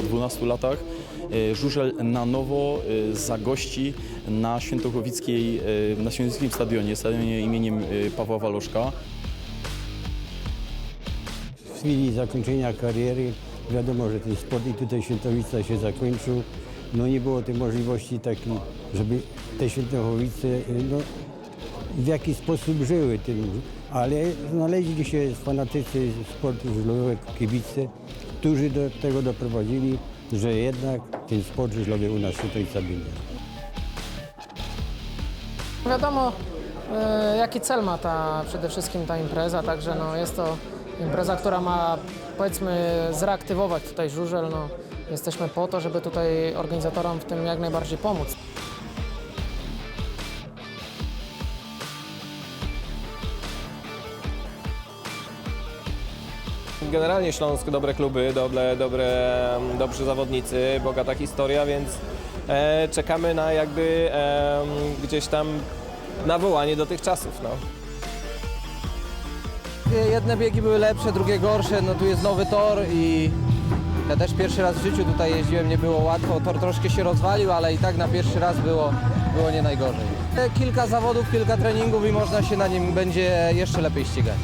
po 12 latach e, Żużel na nowo e, zagości na Świętochowickiej, e, na Świętochowickim stadionie, stadionie imieniem Pawła Waloszka. W chwili zakończenia kariery wiadomo, że ten sport i tutaj Świętowica się zakończył. No nie było tej możliwości takiej, żeby te Świętochowice no, w jakiś sposób żyły tym. Ale znaleźli się fanatycy sportu żużlowego, kibice, którzy do tego doprowadzili, że jednak ten sport żużlowy u nas Świętowica będzie. Wiadomo, e, jaki cel ma ta przede wszystkim ta impreza, także no, jest to impreza, która ma powiedzmy zreaktywować tutaj żużel. No, jesteśmy po to, żeby tutaj organizatorom w tym jak najbardziej pomóc. Generalnie Śląsk dobre kluby, dobre, dobre, dobrzy zawodnicy, bogata historia, więc e, czekamy na jakby e, gdzieś tam nawołanie do tych czasów. No. Jedne biegi były lepsze, drugie gorsze. No tu jest nowy tor i ja też pierwszy raz w życiu tutaj jeździłem, nie było łatwo. Tor troszkę się rozwalił, ale i tak na pierwszy raz było, było nie najgorzej. Kilka zawodów, kilka treningów i można się na nim będzie jeszcze lepiej ścigać.